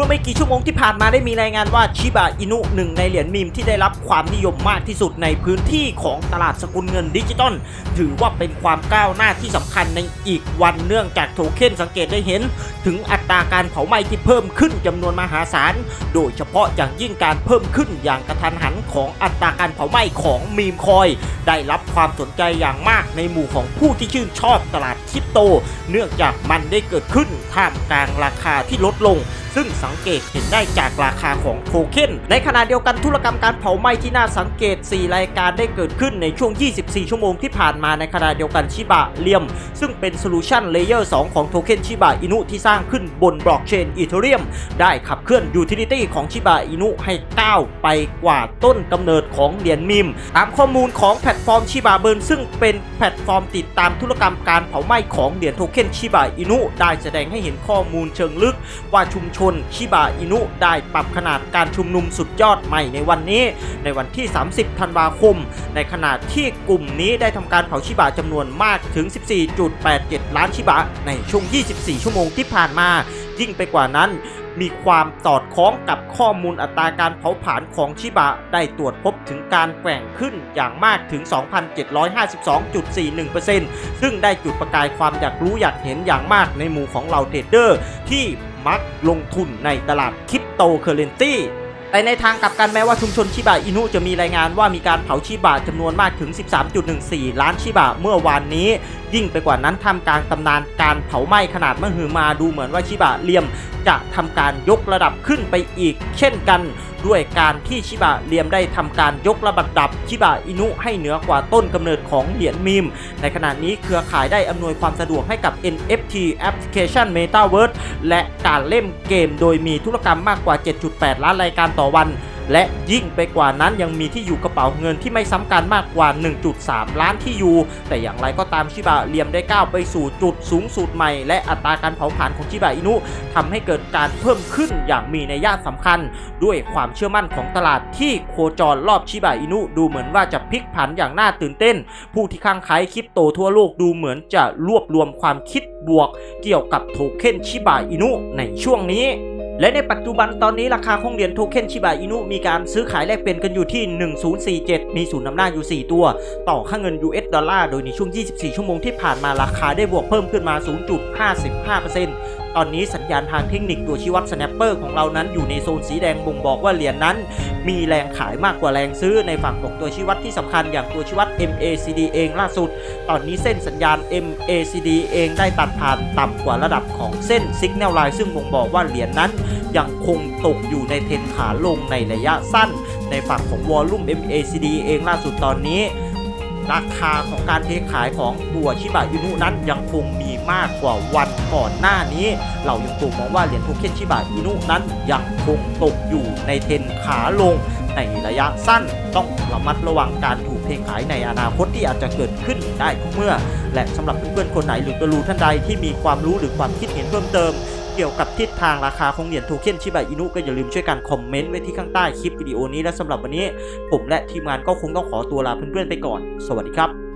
มื่อไม่กี่ชั่วโมงที่ผ่านมาได้มีรายงานว่าชิบะอินุหนึ่งในเหรียญมีมที่ได้รับความนิยมมากที่สุดในพื้นที่ของตลาดสกุลเงินดิจิตอลถือว่าเป็นความก้าวหน้าที่สำคัญในอีกวันเนื่องจากโทเค็นสังเกตได้เห็น ถึงอัตราการเผาไหม้ที่เพิ่มขึ้นจำนวนมหาศาล โดยเฉพาะอย่างยิ่งการเพิ่มขึ้นอย่างกระทันหันของอัตราการเผาไหม้ของมีมคอย ได้รับความสนใจอย่างมากในหมู่ของผู้ที่ชื่นชอบตลาดคริปโต เนื่องจากมันได้เกิดขึ้นท่ามกลางราคาที่ลดลง ซึ่งสังเกตเห็นได้จากราคาของโทเค็นในขณะเดียวกันธุรกรรมการเผาไหม้ที่น่าสังเกต 4 รายการได้เกิดขึ้นในช่วง 24 ชั่วโมงที่ผ่านมาในขณะเดียวกันชิบะเลียม ซึ่งเป็นโซลูชันเลเยอร์ 2 ของโทเค็นชิบะอินุที่สร้างขึ้นบนบล็อกเชนอีเทเรียมได้ขับเคลื่อนยูทิลิตี้ของชิบะอินุให้ก้าวไปกว่าต้นกำเนิดของเหรียญมิม ตามข้อมูลของแพลตฟอร์มชิบะเบิร์นซึ่งเป็นแพลตฟอร์มติดตามธุรกรรมการเผาไหม้ของเหรียญโทเค็นชิบะอินุได้แสดงให้เห็นข้อมูลเชิงลึกว่าชุมชนชิบะอินุได้ปรับขนาดการชุมนุมสุดยอดใหม่ในวันนี้ ในวันที่ 30 ธันวาคม ในขณะที่กลุ่มนี้ได้ทำการเผาชิบะจำนวนมากถึง 14.87 ล้านชิบะในช่วง 24 ชั่วโมงที่ผ่านมา ยิ่งไปกว่านั้นมีความสอดคล้องกับข้อมูลอัตราการเผาผลาญของชิบะ ได้ตรวจพบถึงการแกว่งขึ้นอย่างมากถึง 2,752.41%ซึ่งได้จุดประกายความอยากรู้อยากเห็นอย่างมากในหมู่ของเราเทรดเดอร์ ที่ มักลงทุนในตลาดคริปโตเคอเรนซีแต่ในทางกลับกันแม้ว่าชุมชนชิบะอินุจะมีรายงานว่ามีการเผาชิบะจำนวนมากถึง 13.14 ล้านชิบะเมื่อวานนี้ ยิ่งไปกว่านั้นทำกลางตำนานการเผาไหม้ขนาดมหึมาดูเหมือนว่าชิบะเลียมจะทำการยกระดับขึ้นไปอีก เช่นกันด้วยการที่ชิบะเลียมได้ทำการยกระดับชิบะอินุให้เหนือกว่าต้นกำเนิดของเหรียญมีม ในขณะนี้เครือข่ายได้อำนวยความสะดวกให้กับ NFT Application Metaverse และการเล่นเกมโดยมีธุรกรรมมากกว่า 7.8 ล้านรายการต่อวัน และยิ่งไปกว่านั้นยังมีที่อยู่กระเป๋าเงินที่ไม่ซ้ำกันมากกว่า 1.3 ล้านที่อยู่ แต่อย่างไรก็ตามชิบะเลียมได้ก้าวไปสู่จุดสูงสุดใหม่ และอัตราการเผาผลาญของชิบะอินุทำให้เกิดการเพิ่มขึ้นอย่างมีนัยยะสำคัญ ด้วยความเชื่อมั่นของตลาดที่โคจรรอบชิบะอินุดูเหมือนว่าจะพลิกผันอย่างน่าตื่นเต้น ผู้ที่ข้างใครคริปโตทั่วโลกดูเหมือนจะรวบรวมความคิดบวก เกี่ยวกับโทเค็นชิบะอินุในช่วงนี้ และในปัจจุบันตอนนี้ราคาของเหรียญโทเค็นชิบะอินุมีการซื้อขายแลกเปลี่ยนกันอยู่ที่ 1047 มีศูนย์นำหน้าอยู่ 4 ตัว ต่อค่าเงิน US ดอลลาร์ โดยในช่วง 24 ชั่วโมงที่ผ่านมาราคาได้บวกเพิ่มขึ้นมา 0.55% ตอนนี้สัญญาณทางเทคนิคตัวชี้วัด snapper ของเรานั้นอยู่ในโซนสีแดงบ่งบอกว่าเหรียญนั้น มีแรงขายมากกว่าแรงซื้อในฝั่งของตัวชี้วัดที่สำคัญอย่างตัวชี้วัด MACD เองล่าสุด ตอนนี้เส้นสัญญาณ MACD เองได้ตัดผ่านต่ำกว่าระดับของเส้น Signal Line ซึ่งบ่งบอกว่าเหรียญนั้นยังคงตกอยู่ในเทรนขาลงในระยะสั้น ในฝั่งของวอลลุ่ม MACD เองล่าสุดตอนนี้ ราคาของการเทขายของตัวชิบะอินุนั้นยังคงมี มากกว่าวันก่อนหน้านี้ เรายังคงมองว่าเหรียญโทเค็นชิบะอินุนั้นยังคงตกอยู่ในเทรนขาลงในระยะสั้นต้องระมัดระวังการถูกเทขายในอนาคตที่อาจจะเกิดขึ้นได้ทุกเมื่อ และสำหรับเพื่อนๆคนไหนหรือกรูท่านใดที่มีความรู้หรือความคิดเห็นเพิ่มเติมเกี่ยวกับทิศทางราคาของเหรียญโทเค็นชิบะอินุก็อย่าลืมช่วยกันคอมเมนต์ไว้ที่ข้างใต้คลิปวิดีโอนี้และสำหรับวันนี้ ผมและทีมงานก็คงต้องขอตัวลาเพื่อนๆไปก่อน สวัสดีครับ